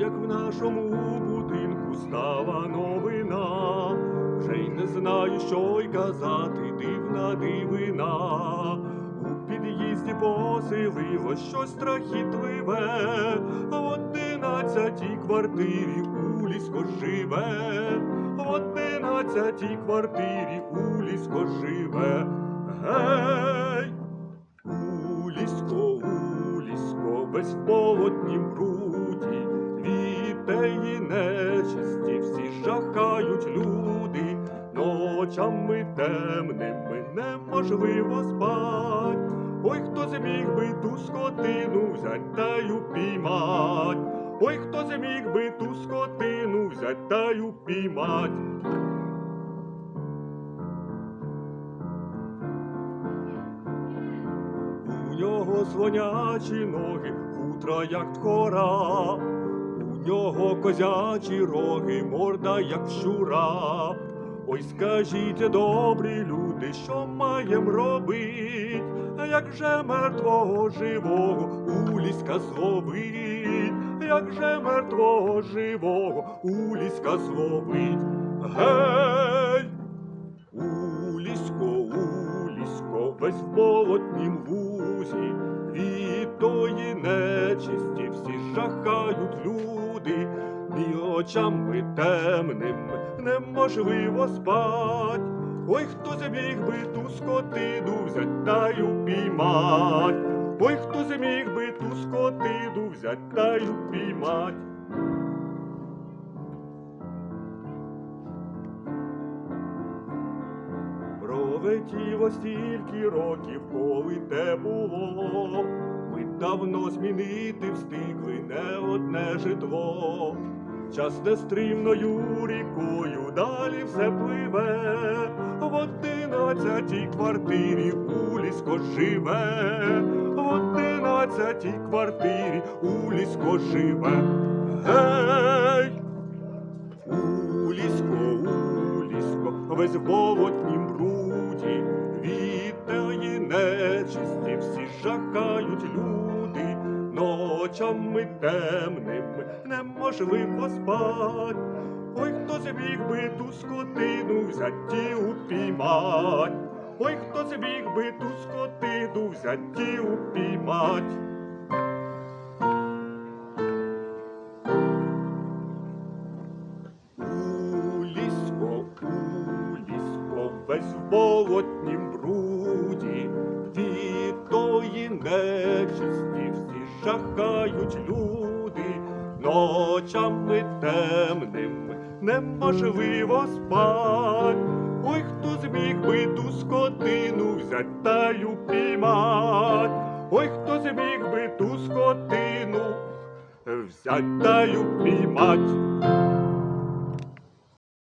як в нашому будинку стала новина, вже й не знаю, що й казати, дивна дивина. У під'їзді поселилось щось страхітливе, в одинадцятій квартирі Улісько живе, в одинадцятій квартирі Улісько живе. Гей! Улісько, Улісько, весь в полотнім бруді, вітеї нечисті, всі жахають люди, ночами темними неможливо спать. Ой, хто зміг би ту скотину взять та й упіймать, Ой, хто зміг би ту скотину взять та й упіймать. У нього слонячі ноги, хутра, як тхора, у нього козячі роги, морда, як щура. Ой, скажіть, добрі люди, що маєм робить, як же мертвого живого уліська зловить, як же мертвого живого уліська зловить. Гей! Весь в болотнім вузі, від тої нечисті всі жахають люди, і очами темними неможливо спать. Ой, хто зміг би ту скотину взять та й упіймать, Ой, хто зміг би ту скотину взять та й упіймать. Пролетіло стільки років, коли те було. Ми давно змінити встигли не одне житло. Час нестримною рікою далі все пливе. В одинадцятій квартирі Улісько живе. В одинадцятій квартирі Улісько живе. Гей! Улісько, улісько, весь в болотнім ночами темними неможливо спать. Ой, хто зміг би ту скотину взять і упіймать, Ой, хто зміг би ту скотину взять і упіймать. Улісько, улісько, весь в болотнім бруді, всі люди, ночами темним неможливо спать. Ой, хто зміг би ту скотину взять та упіймать, Ой, хто зміг би ту скотину взять та упіймать.